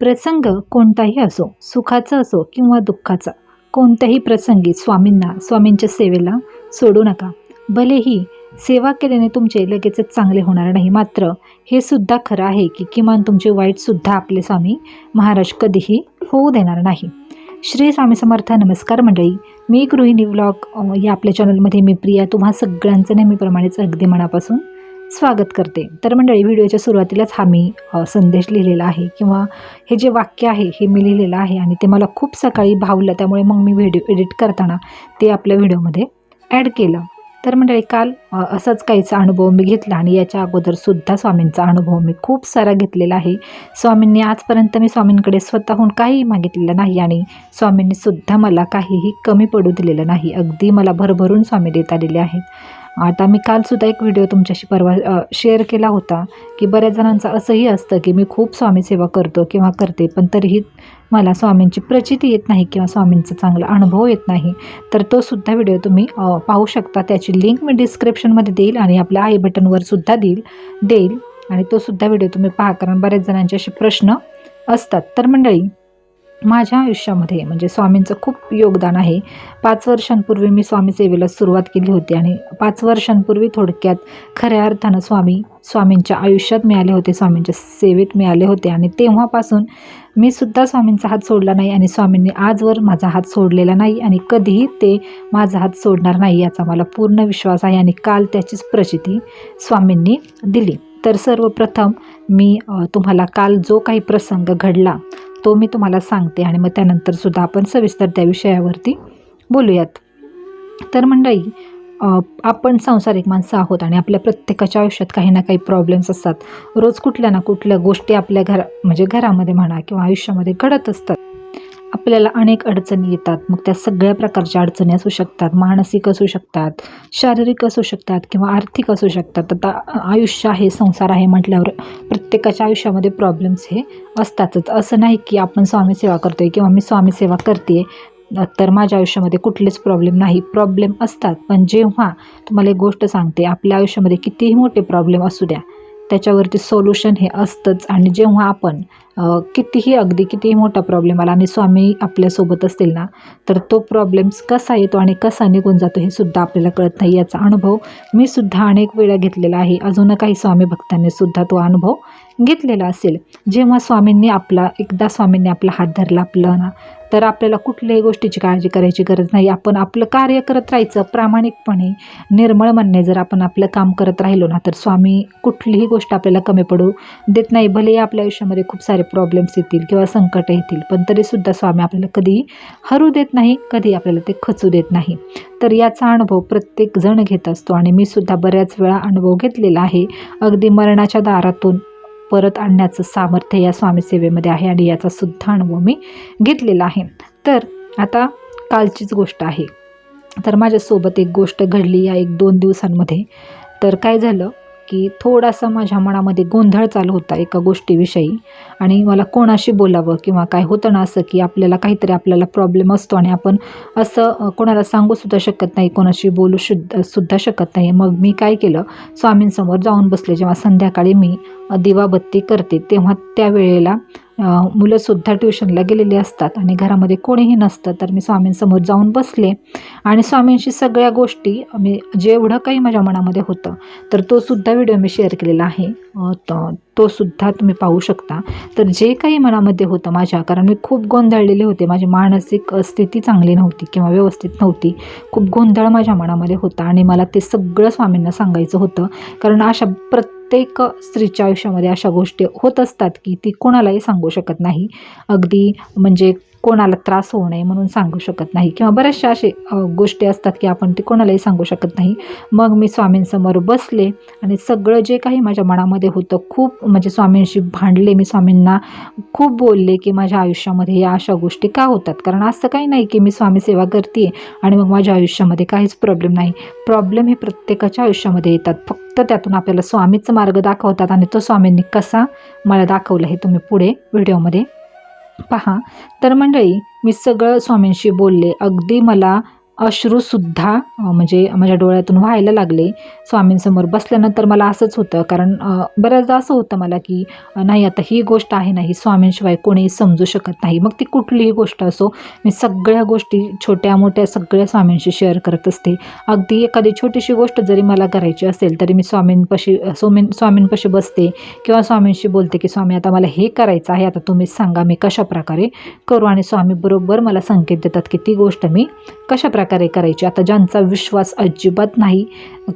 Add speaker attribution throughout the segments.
Speaker 1: प्रसंग कोणताही असो सुखाचा असो किंवा दुःखाचा कोणत्याही प्रसंगी स्वामींना स्वामींच्या सेवेला सोडू नका. भलेही सेवा केल्याने तुमचे लगेचच चांगले होणार नाही. मात्र हे सुद्धा खरं आहे की किमान तुमचे वाईटसुद्धा आपले स्वामी महाराज कधीही होऊ देणार नाही. श्री स्वामी समर्थ नमस्कार मंडळी. मी गृहिणी व्लॉग या आपल्या चॅनलमध्ये मी प्रिया. तुम्हा सगळ्यांचं नेहमीप्रमाणेच अगदी मनापासून स्वागत करते. तर मंडळी व्हिडिओच्या सुरुवातीलाच हा मी संदेश लिहिलेला आहे किंवा हे जे वाक्य आहे हे मी लिहिलेलं आहे आणि ते मला खूप सकाळी भावलं त्यामुळे मग मी व्हिडिओ एडिट करताना ते आपल्या व्हिडिओमध्ये ॲड केलं. तर मंडळी काल असाच काहीचा अनुभव मी घेतला आणि याच्या अगोदरसुद्धा स्वामींचा अनुभव मी खूप सारा घेतलेला आहे. स्वामींनी आजपर्यंत मी स्वामींकडे स्वतःहून काहीही मागितलेलं नाही आणि स्वामींनीसुद्धा मला काहीही कमी पडू दिलेलं नाही. अगदी मला भरभरून स्वामी देत आलेले आहेत. आता मी कालसुद्धा एक व्हिडिओ तुमच्याशी परवा शेअर केला होता की बऱ्याच जणांचं असंही असतं की मी खूप स्वामीसेवा करतो किंवा करते पण तरीही मला स्वामींची प्रचिती येत नाही किंवा स्वामींचा चांगला अनुभव येत नाही. तर तो सुद्धा व्हिडिओ तुम्ही पाहू शकता. त्याची लिंक मी डिस्क्रिप्शनमध्ये देईल आणि आपल्या आई बटनवर सुद्धा देईल देईल. आणि तो सुद्धा व्हिडिओ तुम्ही पहा कारण बऱ्याच जणांचे असे प्रश्न असतात. तर मंडळी माझ्या आयुष्यामध्ये म्हणजे स्वामींचं खूप योगदान आहे. पाच वर्षांपूर्वी मी स्वामी सेवेला सुरुवात केली होती आणि पाच वर्षांपूर्वी थोडक्यात खऱ्या अर्थानं स्वामी स्वामींच्या आयुष्यात मिळाले होते स्वामींच्या सेवेत मिळाले होते आणि तेव्हापासून मी सुद्धा स्वामींचा हात सोडला नाही आणि स्वामींनी आजवर माझा हात सोडलेला नाही आणि कधीही ते माझा हात सोडणार नाही याचा मला पूर्ण विश्वास आहे आणि काल त्याचीच प्रचिती स्वामींनी दिली. तर सर्वप्रथम मी तुम्हाला काल जो काही प्रसंग घडला तो मी तुम्हाला सांगते आणि मग त्यानंतर सुद्धा आपण सविस्तर त्या विषयावरती बोलूयात. तर मंडळी आपण सांसारिक माणसं आहोत आणि आपल्या प्रत्येकाच्या आयुष्यात काही ना काही प्रॉब्लेम्स असतात. रोज कुठल्या ना कुठल्या गोष्टी आपल्या घरा म्हणजे घरामध्ये म्हणा किंवा आयुष्यामध्ये घडत असतात. आपल्याला अनेक अडचणी येतात. मग त्या सगळ्या प्रकारच्या अडचणी असू शकतात. मानसिक असू शकतात शारीरिक असू शकतात किंवा आर्थिक असू शकतात. आता आयुष्य आहे संसार आहे म्हटल्यावर प्रत्येकाच्या आयुष्यामध्ये प्रॉब्लेम्स हे असतातच. असं नाही की आपण स्वामी सेवा करतोय किंवा मी स्वामी सेवा करते तर माझ्या आयुष्यामध्ये कुठलेच प्रॉब्लेम नाही. प्रॉब्लेम असतात. पण जेव्हा तुम्हाला एक गोष्ट सांगते आपल्या आयुष्यामध्ये कितीही मोठे प्रॉब्लेम असू द्या त्याच्यावरती सोल्युशन हे असतंच. आणि जेव्हा आपण कितीही अगदी कितीही मोठा प्रॉब्लेम आला आणि स्वामी आपल्यासोबत असतील ना तर तो प्रॉब्लेम्स कसा येतो आणि कसा निघून जातो हे सुद्धा आपल्याला कळत नाही. याचा अनुभव मी सुद्धा अनेक वेळा घेतलेला आहे. अजून काही स्वामी भक्तांनी सुद्धा तो अनुभव घेतलेला असेल. जेव्हा स्वामींनी आपला एकदा स्वामींनी आपला हात धरला आपलं ना तर आपल्याला कुठल्याही गोष्टीची काळजी करायची गरज नाही. आपण आपलं कार्य करत राहायचं प्रामाणिकपणे निर्मळ म्हणणे जर आपण आपलं काम करत राहिलो ना तर स्वामी कुठलीही गोष्ट आपल्याला कमी पडू देत नाही. भलेही आपल्या आयुष्यामध्ये खूप सारे प्रॉब्लेम्स येतील किंवा संकट येतील. पण तरीसुद्धा स्वामी आपल्याला कधीही हरू देत नाही कधी आपल्याला ते खचू देत नाही. तर याचा अनुभव प्रत्येक जण घेत असतो आणि मी सुद्धा बऱ्याच वेळा अनुभव घेतलेला आहे. अगदी मरणाच्या दारातून परत आणण्याचं सामर्थ्य या स्वामी सेवेमध्ये आहे आणि याचा सुद्धा अनुभव मी घेतलेला आहे. तर आता कालचीच गोष्ट आहे. तर माझ्यासोबत एक गोष्ट घडली या एक दोन दिवसांमध्ये. तर काय झालं? की थोडासा माझ्या मनामध्ये गोंधळ चालू होता एका गोष्टीविषयी. आणि मला कोणाशी बोलावं किंवा काय होतं ना असं की आपल्याला काहीतरी आपल्याला प्रॉब्लेम असतो आणि आपण असं कोणाला सांगूसुद्धा शकत नाही कोणाशी बोलू शुद्ध सुद्धा शकत नाही. मग मी काय केलं? स्वामींसमोर जाऊन बसले. जेव्हा संध्याकाळी मी दिवाबत्ती करते तेव्हा त्यावेळेला अ, मुलंसुद्धा ट्युशनला गेलेली असतात आणि घरामध्ये कोणीही नसतं तर मी स्वामींसमोर जाऊन बसले. आणि स्वामींशी सगळ्या गोष्टी मी जेवढं काही माझ्या मनामध्ये होतं तर तो सुद्धा व्हिडिओ मी शेअर केलेला आहे. अ, तो सुद्धा तुम्ही पाहू शकता. तर जे काही मनामध्ये होतं माझ्या कारण मी खूप गोंधळलेले होते. माझी मानसिक स्थिती चांगली नव्हती किंवा व्यवस्थित नव्हती. खूप गोंधळ माझ्या मनामध्ये होता आणि मला ते सगळं स्वामींना सांगायचं होतं. कारण अशा प्रत्येक प्रत्येक स्त्रीच्या आयुष्यामध्ये अशा गोष्टी होत असतात की ती कोणालाही सांगू शकत नाही. अगदी म्हणजे कोणाला त्रास होऊ नये म्हणून सांगू शकत नाही. किंवा बऱ्याचशा असे गोष्टी असतात की आपण ते कोणालाही सांगू शकत नाही. मग मी स्वामींसमोर बसले आणि सगळं जे काही माझ्या मनामध्ये होतं खूप म्हणजे स्वामींशी भांडले. मी स्वामींना खूप बोलले की माझ्या आयुष्यामध्ये या अशा गोष्टी का होतात? कारण असं काही नाही की मी स्वामी सेवा करते आणि मग माझ्या आयुष्यामध्ये काहीच प्रॉब्लेम नाही. प्रॉब्लेम हे प्रत्येकाच्या आयुष्यामध्ये येतात. फक्त त्यातून आपल्याला स्वामीच मार्ग दाखवतात आणि तो स्वामींनी कसा मला दाखवला हे तुम्ही पुढे व्हिडिओमध्ये पहा. तर मंडळी मी सगळं स्वामींशी बोलले. अगदी मला अश्रूसुद्धा म्हणजे माझ्या डोळ्यातून व्हायला लागले. स्वामींसमोर बसल्यानंतर मला असंच होतं कारण बऱ्याचदा असं होतं मला की नाही आता ही गोष्ट आहे नाही स्वामींशिवाय कोणी समजू शकत नाही. मग ती कुठलीही गोष्ट असो मी सगळ्या गोष्टी छोट्या मोठ्या सगळ्या स्वामींशी शेअर करत असते. अगदी एखादी छोटीशी गोष्ट जरी मला करायची असेल तरी मी स्वामींपाशी स्वामीं स्वामींपाशी बसते किंवा स्वामींशी बोलते की स्वामी आता मला हे करायचं आहे आता तुम्हीच सांगा मी कशा प्रकारे करू. आणि स्वामी बरोबर मला संकेत देतात की ती गोष्ट मी कशा प्रकारे करायची. आता ज्यांचा विश्वास अजिबात नाही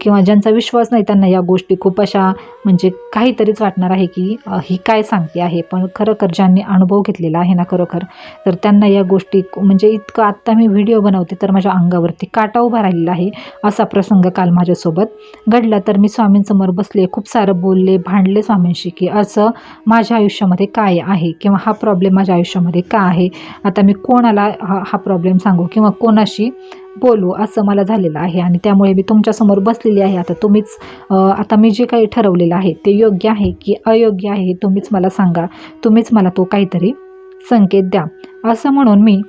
Speaker 1: किंवा ज्यांचा विश्वास नाही त्यांना या गोष्टी खूप अशा म्हणजे काहीतरीच वाटणार आहे की ही काय सांगते आहे. पण खरोखर ज्यांनी अनुभव घेतलेला आहे ना खरोखर तर त्यांना या गोष्टी म्हणजे इतकं आत्ता मी व्हिडिओ बनवते तर माझ्या अंगावरती काटा उभा राहिलेला आहे. असा प्रसंग काल माझ्यासोबत घडला. तर मी स्वामींसमोर बसले खूप सारं बोलले भांडले स्वामींशी की असं माझ्या आयुष्यामध्ये काय आहे किंवा हा प्रॉब्लेम माझ्या आयुष्यामध्ये का आहे? आता मी कोणाला हा हा प्रॉब्लेम सांगू किंवा कोणाशी बोलू असं मला झालेलं आहे आणि त्यामुळे मी तुमच्यासमोर बसलेली आहे. आता तुम्हीच आता मी जे काही ठरवलेलं आहे ते योग्य आहे की अयोग्य आहे हे तुम्हीच मला सांगा. तुम्हीच मला तो काहीतरी संकेत द्या. असं म्हणून मी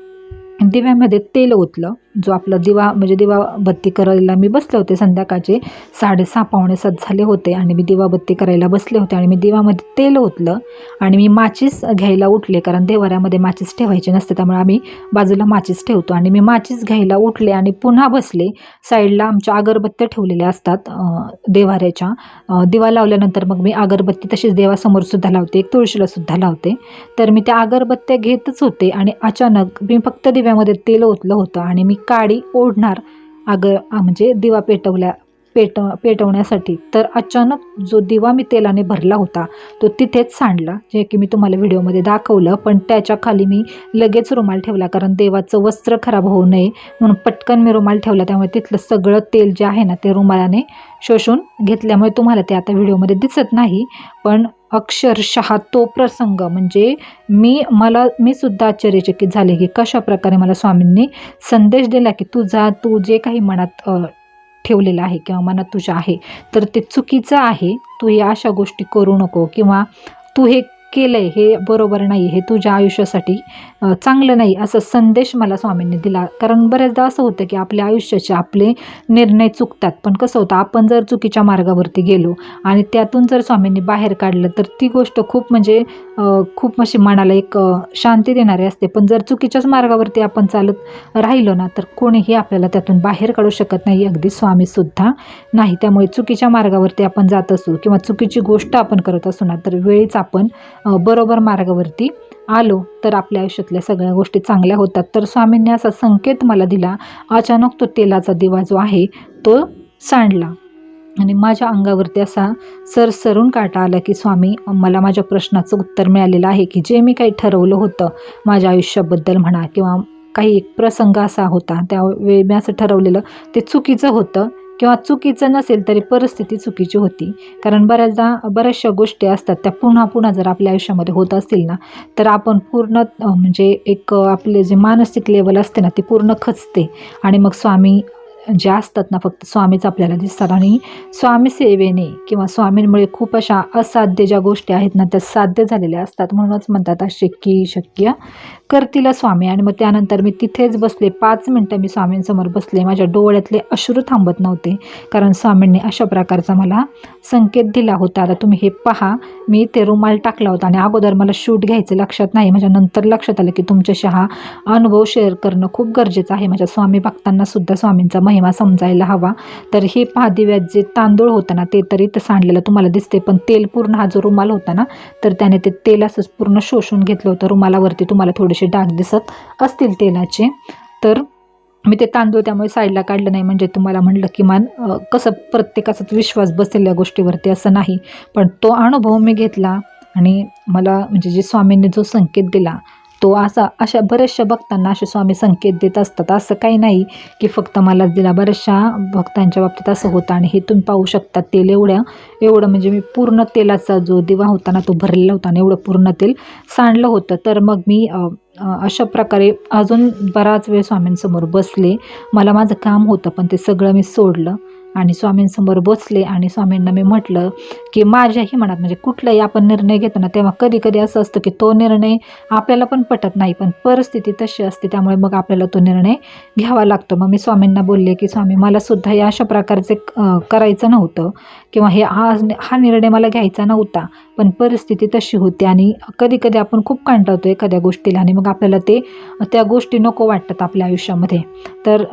Speaker 1: दिव्यामध्ये तेल ओतलं. जो आपला दिवा म्हणजे दिवा बत्ती करायला मी बसले होते संध्याकाळचे. साडेसहा पावणे सात झाले होते आणि मी दिवा बत्ती करायला बसले होते आणि मी दिवामध्ये तेल ओतलं आणि मी माचीस घ्यायला उठले कारण देवाऱ्यामध्ये माचीस ठेवायची नसते त्यामुळे आम्ही बाजूला माचीस ठेवतो आणि मी माचीस घ्यायला उठले आणि पुन्हा बसले. साईडला आमच्या अगरबत्त्या ठेवलेल्या असतात देवाऱ्याच्या दिवा लावल्यानंतर मग मी अगरबत्ती तशीच देवासमोर सुद्धा लावते एक तुळशीला सुद्धा लावते. तर मी त्या अगरबत्त्या घेतच होते आणि अचानक मी फक्त दिव्यामध्ये तेल ओतलं होतं आणि मी काडी ओढणार. अगर म्हणजे दिवा पेटवल्या पेट पेटवण्यासाठी. तर अचानक जो दिवा मी तेलाने भरला होता तो तिथेच सांडला जे की मी तुम्हाला व्हिडिओमध्ये दाखवलं. पण त्याच्याखाली मी लगेच रुमाल ठेवला कारण देवाचं वस्त्र खराब होऊ नये म्हणून पटकन मी रुमाल ठेवला. त्यामुळे तिथलं सगळं तेल जे आहे ना ते रुमालाने शोषून घेतल्यामुळे तुम्हाला ते आता व्हिडिओमध्ये दिसत नाही. पण अक्षरशः तो प्रसंग म्हणजे मी मला मी सुद्धा आश्चर्यचकित झाले की कशा प्रकारे मला स्वामींनी संदेश दिला की तुझा तू जे काही मनात ठेवलेलं आहे किंवा मनात तुझ्या आहे तर ते चुकीचं आहे. तू हे अशा गोष्टी करू नको किंवा तू हे केलं आहे हे बरोबर नाही हे तुझ्या आयुष्यासाठी चांगलं नाही असा संदेश मला स्वामींनी दिला. कारण बऱ्याचदा असं होतं की आपल्या आयुष्याचे आपले निर्णय चुकतात. पण कसं होतं आपण जर चुकीच्या मार्गावरती गेलो आणि त्यातून जर स्वामींनी बाहेर काढलं तर ती गोष्ट खूप म्हणजे खूप अशी मनाला एक शांती देणारी असते. पण जर चुकीच्याच मार्गावरती आपण चालत राहिलो ना तर कोणीही आपल्याला त्यातून बाहेर काढू शकत नाही. अगदी स्वामीसुद्धा नाही. त्यामुळे चुकीच्या मार्गावरती आपण जात असू किंवा चुकीची गोष्ट आपण करत असू ना तर वेळीच आपण बरोबर मार्गावरती आलो तर आपल्या आयुष्यातल्या सगळ्या गोष्टी चांगल्या होतात. तर स्वामींनी असा संकेत मला दिला अचानक तो तेलाचा दिवा जो आहे तो सांडला. आणि माझ्या अंगावरती असा सरसरून काटा आला की स्वामी मला माझ्या प्रश्नाचं उत्तर मिळालेलं आहे की जे मी काही ठरवलं होतं माझ्या आयुष्याबद्दल म्हणा किंवा काही एक प्रसंग असा होता त्यावेळी मी असं ठरवलेलं ते चुकीचं होतं. किंवा चुकीचं नसेल तरी परिस्थिती चुकीची होती. कारण बऱ्याचदा बऱ्याचशा गोष्टी असतात त्या पुन्हा पुन्हा जर आपल्या आयुष्यामध्ये होत असतील ना तर आपण पूर्ण म्हणजे एक आपले जे मानसिक लेवल असते ना ती पूर्ण खचते. आणि मग स्वामी जे असतात ना फक्त स्वामीच आपल्याला दिसतात. आणि स्वामी सेवेने किंवा स्वामींमुळे खूप अशा असाध्य ज्या गोष्टी आहेत ना त्या साध्य झालेल्या असतात. म्हणूनच म्हणतात अशक्य शक्य करतील स्वामी आणि मग त्यानंतर मी तिथेच बसले. पाच मिनटं मी स्वामींसमोर बसले. माझ्या डोळ्यातले अश्रू थांबत नव्हते. कारण स्वामींनी अशा प्रकारचा मला संकेत दिला होता. आता तुम्ही हे पहा. मी ते रुमाल टाकला होता आणि अगोदर मला शूट घ्यायचं लक्षात नाही. माझ्या नंतर लक्षात आलं की तुमच्याशी हा अनुभव शेअर करणं खूप गरजेचं आहे. माझ्या स्वामी भक्तांना सुद्धा स्वामींचा महिमा समजायला हवा. तर हे पहा दिव्यात जे तांदूळ होतं ना ते तरी तर सांडलेलं तुम्हाला दिसते पण तेल पूर्ण हा जो रुमाल होता ना तर त्याने ते तेल असंच पूर्ण शोषून घेतलं होतं. रुमालावरती तुम्हाला थोडेसे डाग दिसत असतील तेलाचे. तर मी ते तांदूळ त्यामुळे साईडला काढलं नाही. म्हणजे तुम्हाला म्हणलं किमान कसं प्रत्येकाचाच विश्वास बसेल या गोष्टीवरती असं नाही. पण तो अनुभव मी घेतला आणि मला म्हणजे जे स्वामींनी जो संकेत दिला तो असा अशा बऱ्याचशा भक्तांना असे स्वामी संकेत देत असतात. असं काही नाही की फक्त मलाच दिला. बऱ्याचशा भक्तांच्या बाबतीत असं होतं आणि हे तुम्ही पाहू शकता. तेल एवढ्या एवढं म्हणजे मी पूर्ण तेलाचा जो दिवा होता ना तो भरलेला होता आणि एवढं पूर्ण तेल सांडलं होतं. तर मग मी अशा प्रकारे अजून बराच वेळ स्वामींसमोर बसले. मला माझं काम होतं पण ते सगळं मी सोडलं. आणि स्वामींसमोर बसले आणि स्वामींना मी म्हटलं की माझ्याही मनात म्हणजे कुठलाही आपण निर्णय घेतो ना तेव्हा कधी कधी असं असतं की तो निर्णय आपल्याला पण पटत नाही पण परिस्थिती तशी असते त्यामुळे मग आपल्याला तो निर्णय घ्यावा लागतो. मग मी स्वामींना बोलले की स्वामी मला सुद्धा या अशा प्रकारचे करायचं नव्हतं किंवा हे हा हा निर्णय मला घ्यायचा नव्हता पण परिस्थिती तशी होती आणि कधी कधी आपण खूप कंटाळतो एखाद्या गोष्टीला आणि मग आपल्याला ते त्या गोष्टी नको वाटतात आपल्या आयुष्यामध्ये. तर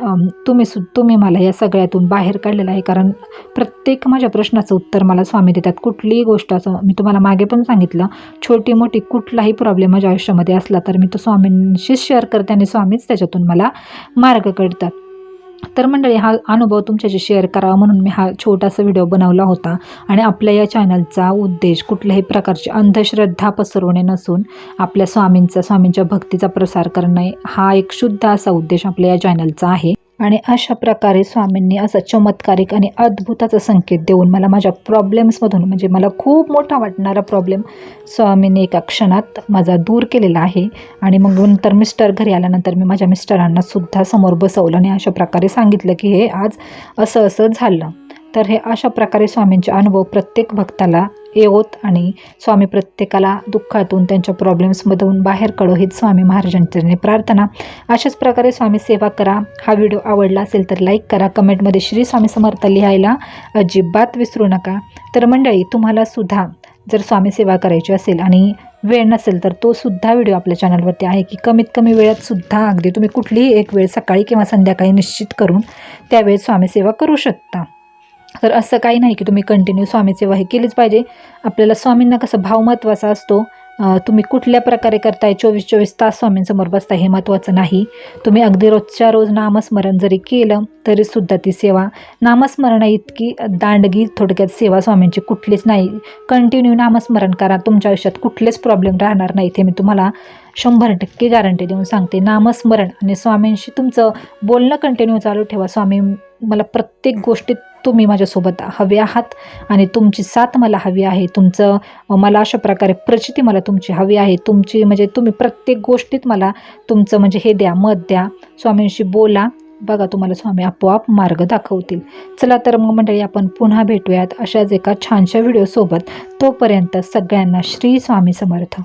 Speaker 1: तुम्ही सु तुम्ही मला या सगळ्यातून बाहेर काढलेलं आहे. कारण प्रत्येक माझ्या प्रश्नाचं उत्तर मला स्वामी देतात. कुठलीही गोष्ट असं मी तुम्हाला मागे पण सांगितलं. छोटी मोठी कुठलाही प्रॉब्लेम माझ्या आयुष्यामध्ये असला तर मी तो स्वामींशीच शेअर करते आणि स्वामीच त्याच्यातून मला मार्ग कळतात तर मंडळी हा अनुभव तुमच्याशी शेअर करावा म्हणून मी हा छोटासा व्हिडिओ बनवला होता. आणि आपल्या या चॅनलचा उद्देश कुठल्याही प्रकारची अंधश्रद्धा पसरवणे नसून आपल्या स्वामींचा स्वामींच्या भक्तीचा प्रसार करणे हा एक शुद्ध असा उद्देश आपल्या या चॅनलचा आहे. आणि अशा प्रकारे स्वामींनी असा चमत्कारिक आणि अद्भुताचा संकेत देऊन मला माझ्या प्रॉब्लेम्समधून म्हणजे मला खूप मोठा वाटणारा प्रॉब्लेम स्वामींनी एका क्षणात माझा दूर केलेला आहे. आणि मग नंतर मिस्टर घरी आल्यानंतर मी माझ्या मिस्टरांना सुद्धा समोर बसवलं आणि अशा प्रकारे सांगितलं की हे आज असं असं झालं. तर हे अशा प्रकारे स्वामींचे अनुभव प्रत्येक भक्ताला येवोत आणि स्वामी प्रत्येकाला दुःखातून त्यांच्या प्रॉब्लेम्समधून बाहेर काढो हीच स्वामी महाराजांची प्रार्थना. अशाच प्रकारे स्वामी सेवा करा. हा व्हिडिओ आवडला असेल तर लाईक करा. कमेंटमध्ये श्री स्वामी समर्थ लिहायला अजिबात विसरू नका. तर मंडळी तुम्हाला सुद्धा जर स्वामी सेवा करायची असेल आणि वेळ नसेल तर तो सुद्धा व्हिडिओ आपल्या चॅनलवरती आहे की कमीत कमी वेळात सुद्धा अगदी तुम्ही कुठलीही एक वेळ सकाळी किंवा संध्याकाळी निश्चित करून त्यावेळेस स्वामी सेवा करू शकता. तर असं काही नाही की तुम्ही कंटिन्यू स्वामी सेवा हे केलीच पाहिजे. आपल्याला स्वामींना कसं भाव महत्त्वाचा असतो. तुम्ही कुठल्या प्रकारे करताय चोवीस चोवीस तास स्वामींसमोर बसताय हे महत्त्वाचं नाही. तुम्ही अगदी रोजच्या रोज नामस्मरण जरी केलं तरीसुद्धा ती सेवा नामस्मरण इतकी दांडगी थोडक्यात सेवा स्वामींची कुठलीच नाही. कंटिन्यू नामस्मरण करा तुमच्या आयुष्यात कुठलेच प्रॉब्लेम राहणार नाही. ते मी तुम्हाला शंभर टक्के गॅरंटी देऊन सांगते नामस्मरण आणि स्वामींशी तुमचं बोलणं कंटिन्यू चालू ठेवा. स्वामी मला प्रत्येक गोष्टीत तुम्ही माझ्यासोबत हवे आहात आणि तुमची साथ मला हवी आहे. तुमचं मला अशा प्रकारे प्रचिती मला तुमची हवी आहे. तुमची म्हणजे तुम्ही प्रत्येक गोष्टीत मला तुमचं म्हणजे हे द्या मत द्या. स्वामींशी बोला. बघा तुम्हाला स्वामी आपोआप मार्ग दाखवतील. चला तर मग मंडळी आपण पुन्हा भेटूयात अशाच एका छानशा व्हिडिओसोबत तोपर्यंत सगळ्यांना श्री स्वामी समर्थ.